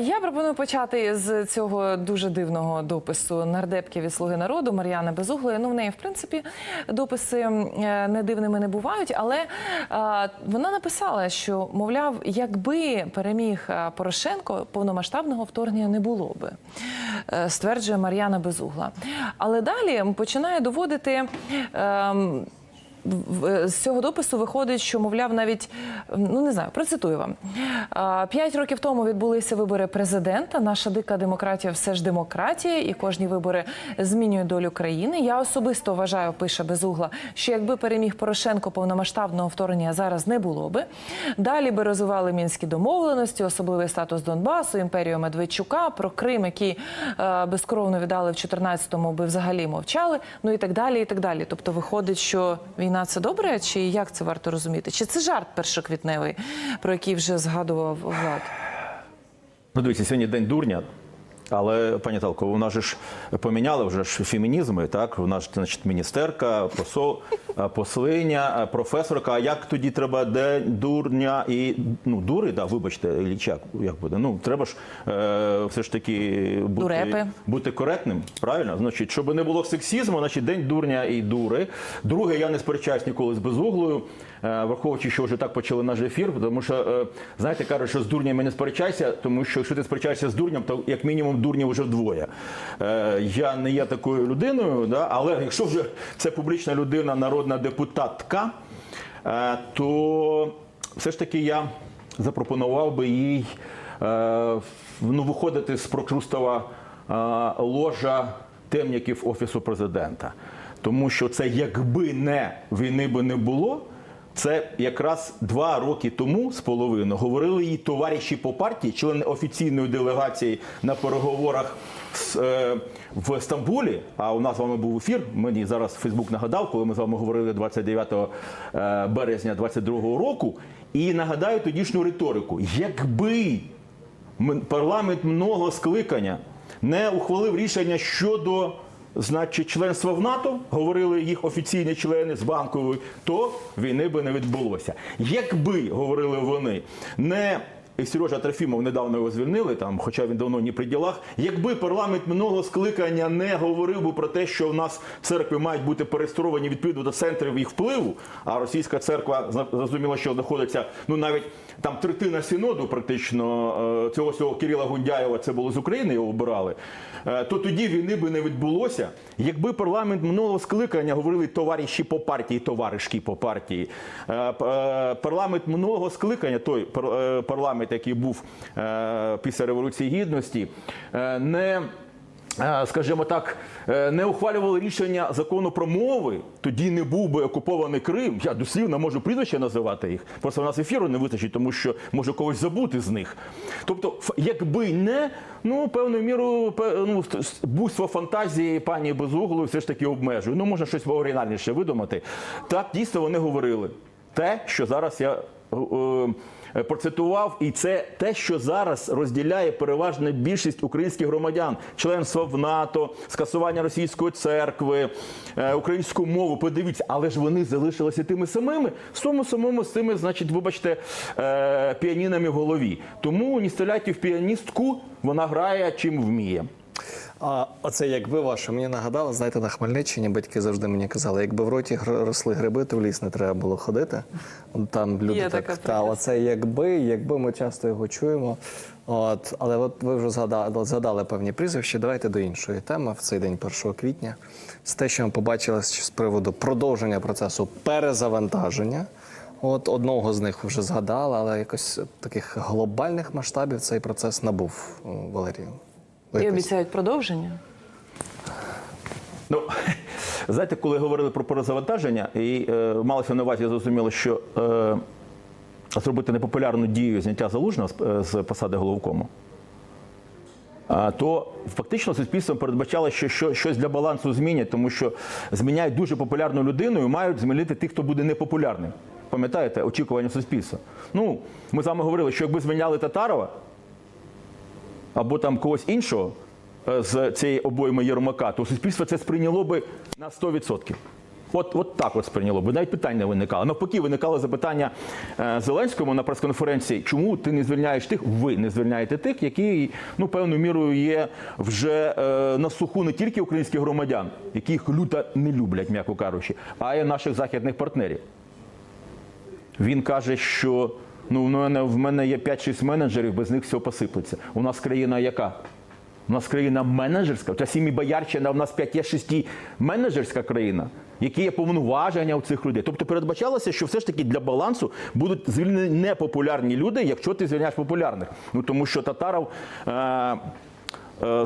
Я пропоную почати з цього дуже дивного допису нардепки від Слуги народу Мар'яни Безуглої. Ну, в неї, в принципі, дописи е, не дивними не бувають, але вона написала, що, мовляв, якби переміг Порошенко, повномасштабного вторгнення не було би, е, стверджує Мар'яна Безугла. Але далі починає доводити. В- з цього допису виходить, що мовляв, навіть ну не знаю, процитую вам п'ять років тому відбулися вибори президента. Наша дика демократія все ж демократія, і кожні вибори змінюють долю країни. Я особисто вважаю, пише Безугла, що якби переміг Порошенко повномасштабного вторгнення зараз не було би. Далі би розвивали мінські домовленості, особливий статус Донбасу, імперію Медведчука, про Крим, який е, безкровно віддали в 14-му, би взагалі мовчали. Ну і так далі. І так далі. Тобто, виходить, що війна це добре, чи як це варто розуміти? Чи це жарт першоквітневий, про який вже згадував Влад? Ну, дивіться, сьогодні день дурня. Але, пані Талко, у нас же ж поміняли вже ж фемінізми, так? У нас, значить, міністерка, посол, е, послиня, е, професорка. А як тоді треба день дурня і ну, дури, да, вибачте, Іллічак, як буде? Ну, треба ж е, все ж таки бути, Дурепи. бути коректним, правильно? Значить, щоб не було сексізму, значить день дурня і дури. Друге, я не сперечаюсь ніколи з безуглою, е, враховуючи, що вже так почали наш ефір, тому що, е, знаєте, кажуть, що з дурнями не сперечайся, тому що якщо ти сперечаєшся з дурнем, то як мінімум дурнів вже вдвоє. Е, Я не є такою людиною, але якщо вже це публічна людина, народна депутатка, е, то все ж таки я запропонував би їй е, ну, виходити з прокрустова ложа темняків Офісу президента. Тому що це якби не війни би не було. Це якраз два роки тому з половиною говорили її товариші по партії, члени офіційної делегації на переговорах з, е, в Стамбулі. А у нас з вами був ефір. Мені зараз Фейсбук нагадав, коли ми з вами говорили 29 е, березня 22-го року. І нагадаю тодішню риторику: якби парламент много скликання не ухвалив рішення щодо значить, членства в НАТО, говорили їх офіційні члени з банкової, то війни би не відбулося. Якби говорили вони, не і Сережа Трофімов недавно його звільнили, там, хоча він давно не при ділах. Якби парламент минулого скликання не говорив би про те, що в нас церкви мають бути перестроєні відповідно до центрів їх впливу, а російська церква зрозуміло, що знаходиться ну навіть там третина синоду, практично е, цього цього Кирила Гундяєва, це було з України, його обирали. е, То тоді війни би не відбулося. Якби парламент минулого скликання говорили товариші по партії, товаришки по партії. е, Парламент минулого скликання, той парламент, який був після Революції Гідності, не скажімо так, е, не ухвалювали рішення закону про мови, тоді не був би окупований Крим. Я дослівно можу прізвища називати їх. Просто в нас ефіру не вистачить, тому що можу когось забути з них. Тобто, якби не, ну певною мірою, ну, буйство фантазії пані Безуглої все ж таки обмежує. Ну, можна щось оригінальніше видумати. Так, дійсно вони говорили. Те, що зараз я. Е, Процитував, і це те, що зараз розділяє переважна більшість українських громадян: членство в НАТО, скасування російської церкви, е, українську мову. Подивіться, але ж вони залишилися тими самими, тому самому з тими, значить, вибачте, е, піанінами в голові. Тому не стріляйте в піаністку, вона грає чим вміє. А оце якби ваше мені нагадало, знаєте, на Хмельниччині батьки завжди мені казали, якби в роті росли гриби, то в ліс не треба було ходити. Там люди Є так така та оце якби, якби ми часто його чуємо. От, але от ви вже згадали, згадали певні прізвища. Давайте до іншої теми в цей день 1 квітня. З те, що ми побачили з з приводу продовження процесу перезавантаження. От одного з них вже згадали, але якось таких глобальних масштабів цей процес набув Валерію. І обіцяють продовження. Ну, знаєте, коли говорили про перезавантаження, і е, малося на увазі зрозуміло, що е, зробити непопулярну дію зняття залужного з, е, з посади головкому, а, то фактично суспільством передбачало, що, що щось для балансу змінять, тому що зміняють дуже популярну людину і мають змінити тих, хто буде непопулярним. Пам'ятаєте, очікування суспільства? Ну, ми з вами говорили, що якби зміняли Татарова або там когось іншого е, з цієї обойми Єрмака, то суспільство це сприйняло би на 100%. От, от так от сприйняло, бо навіть питань не виникало. Навпаки, виникало запитання е, Зеленському на прес-конференції, чому ти не звільняєш тих, ви не звільняєте тих, які ну певною мірою є вже е, на слуху не тільки українських громадян, які їх люто не люблять, м'яко кажучи, а й наших західних партнерів. Він каже, що ну, в мене, в мене є 5-6 менеджерів, без них все посиплеться. У нас країна яка? У нас країна менеджерська. Та сім'ї Боярщина, у нас 5 є 6 менеджерська країна, які є повноваження у цих людей. Тобто передбачалося, що все ж таки для балансу будуть звільнені непопулярні люди, якщо ти звільняєш популярних. Ну тому що Татаров. Е-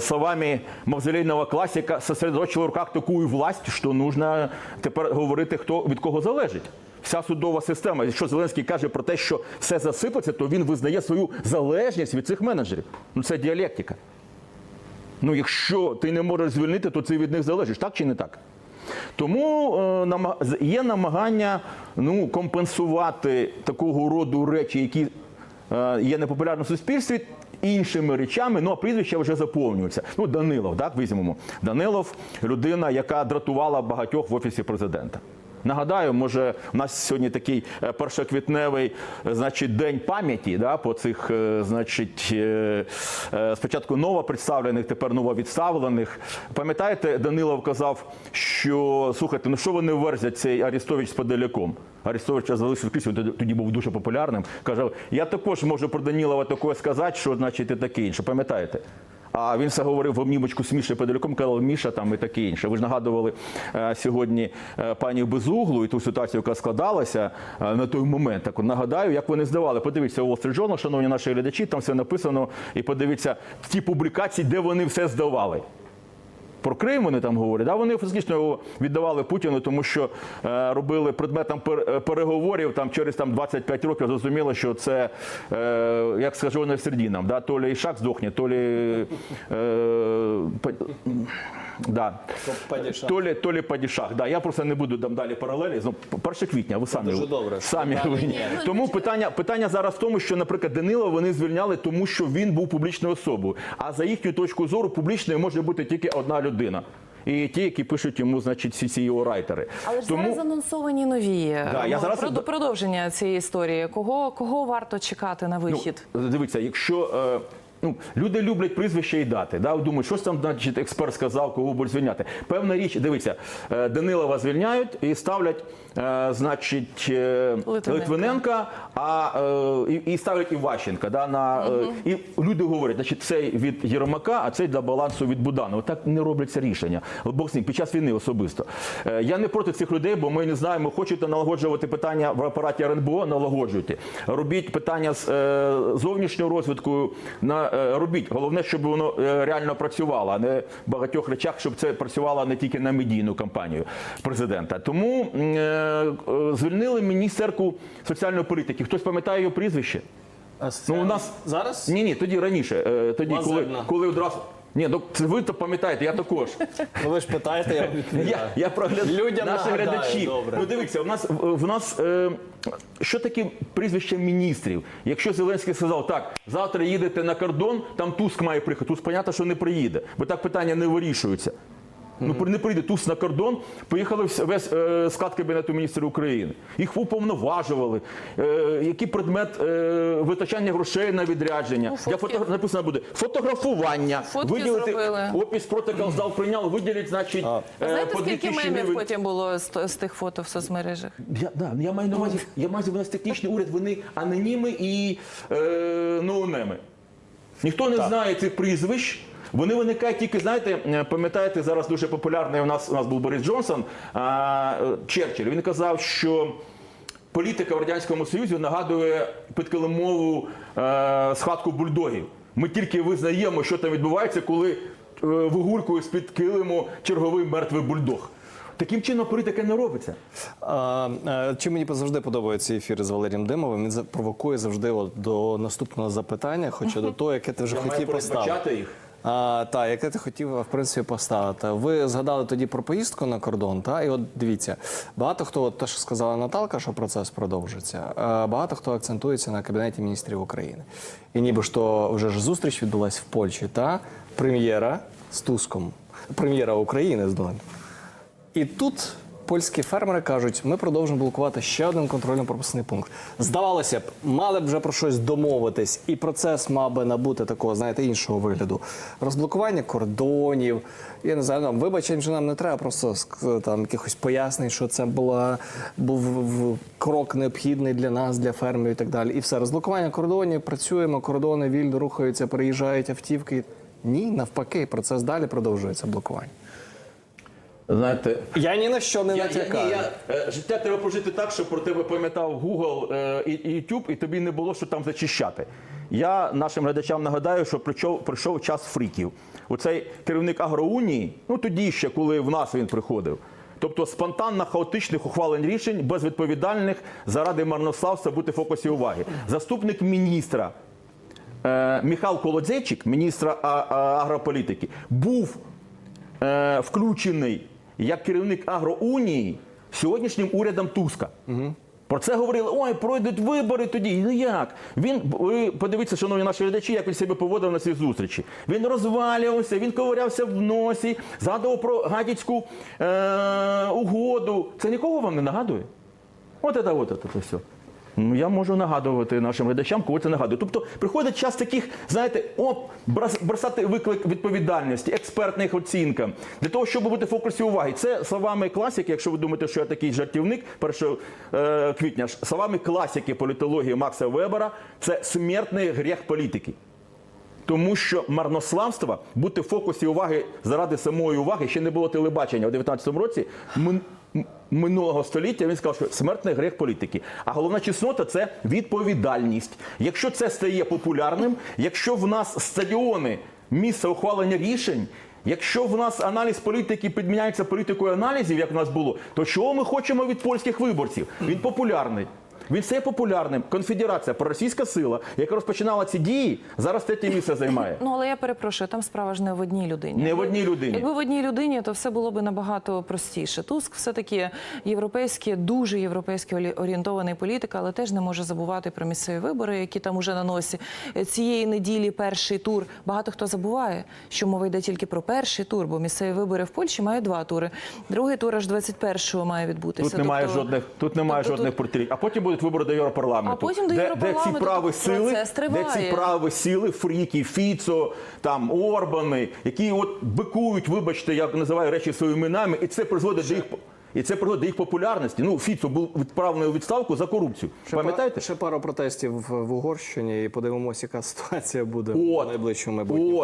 словами мавзолейного классика сосредоточил в руках таку власть, що нужно тепер говорити, хто від кого залежить. Вся судова система. Якщо Зеленський каже про те, що все засипеться, то він визнає свою залежність від цих менеджерів. Ну це діалектика. Ну, якщо ти не можеш звільнити, то ти від них залежиш, так чи не так? Тому е, є намагання ну, компенсувати такого роду речі, які е, є непопулярним в суспільстві, іншими речами, ну а прізвища вже заповнюються. Ну, Данилов, так, візьмемо. Данилов людина, яка дратувала багатьох в офісі президента. Нагадаю, може, у нас сьогодні такий е, першоквітневий, е, значить, день пам'яті да, по цих, е, значить, спочатку новопредставлених, тепер нововідставлених. Пам'ятаєте, Данилов казав, що слухайте, ну що вони верзять цей Арістович з Подоляком? Арістович залишив в він тоді- був дуже популярним. Каже, я також можу про Данілова таке сказати, що значить і таке інше. Пам'ятаєте? А він все говорив в обнімочку з Мішою Подоляком, казав Міша там і таке інше. Ви ж нагадували е, сьогодні е, пані Безуглу і ту ситуацію, яка складалася е, на той момент. Так нагадаю, як вони здавали. Подивіться Wall Street Journal, шановні наші глядачі, там все написано. І подивіться ті публікації, де вони все здавали. Про Крим вони там говорять. Да, вони фактично його віддавали Путіну, тому що е, робили предметом пер- е, переговорів там через там 25 років. Зрозуміло, що це е, як не сердінам, да, то лі Ішак здохне, то лі е, да. То лі, то лі падішах. Да, я просто не буду там далі паралелі. Ну, 1 квітня, ви самі, Дуже добре. самі винні. Тому питання, питання зараз в тому, що, наприклад, Данила вони звільняли, тому що він був публічною особою. А за їхню точку зору публічною може бути тільки одна людина. І ті, які пишуть йому, значить, всі ці його райтери. Але ж зараз анонсовані нові Да, я ну, зараз- прод- продовження цієї історії. Кого, кого варто чекати на вихід? Ну, дивіться, якщо е, ну, люди люблять прізвища і дати, да, думають, щось там значить, експерт сказав, кого будуть звільняти. Певна річ, дивіться, е, Данилова звільняють і ставлять, е, значить, е, Литвиненка. Литвиненка, а, і, і ставлять Іващенка. Да, на, е, і люди говорять, значить, цей від Єрмака, а цей для балансу від Буданова. Так не робляться рішення. Бог з ним, під час війни особисто. Я не проти цих людей, бо ми не знаємо, хочете налагоджувати питання в апараті РНБО, налагоджуйте. Робіть питання з зовнішньою розвиткою, на, робіть. Головне, щоб воно е, реально працювало, а не в багатьох речах, щоб це працювало не тільки на медійну кампанію президента. Тому е, е, звільнили міністерку соціальної політики. Хтось пам'ятає його прізвище? Ну, у нас зараз Ні, ні, тоді раніше. е, Тоді, коли, коли одразу. Ні, ну це ви то пам'ятаєте, я також. Ну, ви ж питаєте, я вам відповідаю. Я, я про. Людям наші нагадаю, глядачі. добре. Ну дивіться, в нас в нас е, що таке прізвище міністрів? Якщо Зеленський сказав, так, завтра їдете на кордон, там Туск має приїхати. Туск, понятно, що не приїде, бо так питання не вирішуються. Ну, не прийде Туsk на кордон, поїхали весь е, склад Кабінету міністрів України. Їх уповноважували. Е, який предмет е, витрачання грошей на відрядження? Ну, фотки. фото... написано буде фотографування, Фотки виділити зробили. опис протокол здав, прийняв, виділить, значить, е, Знаєте, по скільки мемів гривень. потім було з, з тих фото в соцмережах? Я, да, я маю на увазі, я маю на у нас технічний уряд, вони аноніми і е, ноунеми. Ніхто не знає цих прізвищ. Вони виникають тільки, знаєте, е, пам'ятаєте, зараз дуже популярний у нас у нас був Борис Джонсон, а, е, Черчилль. Він казав, що політика в Радянському Союзі нагадує підкилимову е, схватку бульдогів. Ми тільки визнаємо, що там відбувається, коли вигулькує з-під килиму черговий мертвий бульдог. Таким чином політика не робиться. А, Чим мені завжди подобаються ефіри з Валерієм Димовим, він провокує завжди до наступного запитання, хоча до того, яке ти вже Я хотів поставити. їх. А, так, яке ти хотів, в принципі, поставити. Ви згадали тоді про поїздку на кордон, та? і от дивіться, багато хто, от те, що сказала Наталка, що процес продовжиться, е, багато хто акцентується на Кабінеті міністрів України. І ніби то вже ж зустріч відбулась в Польщі, та прем'єра з Туском, прем'єра України з Дон. І тут польські фермери кажуть, ми продовжимо блокувати ще один контрольно-пропускний пункт. Здавалося б, мали б вже про щось домовитись, і процес мав би набути такого, знаєте, іншого вигляду. Розблокування кордонів. Я не знаю, нам вибачень вже нам не треба, просто там якихось пояснень, що це була був крок необхідний для нас, для фермерів і так далі. І все, розблокування кордонів, працюємо, кордони вільно рухаються, переїжджають автівки. Ні, навпаки, процес далі продовжується блокування. Знаєте, Я ні на що не Я, я, ні, я, е, життя треба прожити так, щоб про тебе пам'ятав Google е, і, і YouTube, і тобі не було що там зачищати. Я нашим глядачам нагадаю, що прийшов, прийшов час фріків. Оцей керівник агроунії, ну тоді ще, коли в нас він приходив. Тобто спонтанно хаотичних ухвалень рішень, безвідповідальних заради марнославства бути в фокусі уваги. Заступник міністра е, Михайло Колодзейчик, міністра а, а, агрополітики, був е, включений як керівник агроунії сьогоднішнім урядом Туска. Про це говорили, ой, пройдуть вибори тоді. Ну як? Він, ви подивіться, шановні наші глядачі, як він себе поводив на цій зустрічі. Він розвалювався, він ковирявся в носі, згадував про гадяцьку е, угоду. Це нікого вам не нагадує? От це, от це, все. Ну, я можу нагадувати нашим глядачам, кого це нагадує. Тобто приходить час таких, знаєте, оп, брос- бросати виклик відповідальності, експертних оцінкам, для того, щоб бути в фокусі уваги. Це словами класики, якщо ви думаєте, що я такий жартівник 1 е, квітня, словами класики політології Макса Вебера, це смертний гріх політики. Тому що марнославство, бути в фокусі уваги заради самої уваги, ще не було телебачення у 19-му році мин- м- минулого століття. Він сказав, що смертний грех політики. А головна чеснота це відповідальність. Якщо це стає популярним, якщо в нас стадіони місце ухвалення рішень. Якщо в нас аналіз політики підміняється політикою аналізів, як в нас було, то чого ми хочемо від польських виборців? Він популярний. Він стає популярним. Конфедерація, проросійська сила, яка розпочинала ці дії, зараз третє місце займає. Ну але я перепрошую, там справа ж не в одній людині. Не в одній людині. Якби в одній людині, то все було б набагато простіше. Туск все таки європейський, дуже європейський орієнтований політик, але теж не може забувати про місцеві вибори, які там уже на носі. Цієї неділі перший тур. Багато хто забуває, що мова йде тільки про перший тур, бо місцеві вибори в Польщі мають два тури. Другий тур аж 21-го має відбутися. Тут немає Тобто- жодних, тут немає тобто жодних тут- портретів. А потім будуть вибори до Європарламенту. А потім до де, Де Європарламенту, ці прави тобто сили, де ці прави сили, фріки, Фіцо, там Орбани, які от бикують, вибачте, я називаю речі своїми іменами, і це призводить до їх. І це призводить до їх популярності. Ну, Фіцо був відправлений у відставку за корупцію. Ще Пам'ятаєте? Ще пару протестів в, Угорщині, і подивимося, яка ситуація буде От. в найближчому майбутньому. О,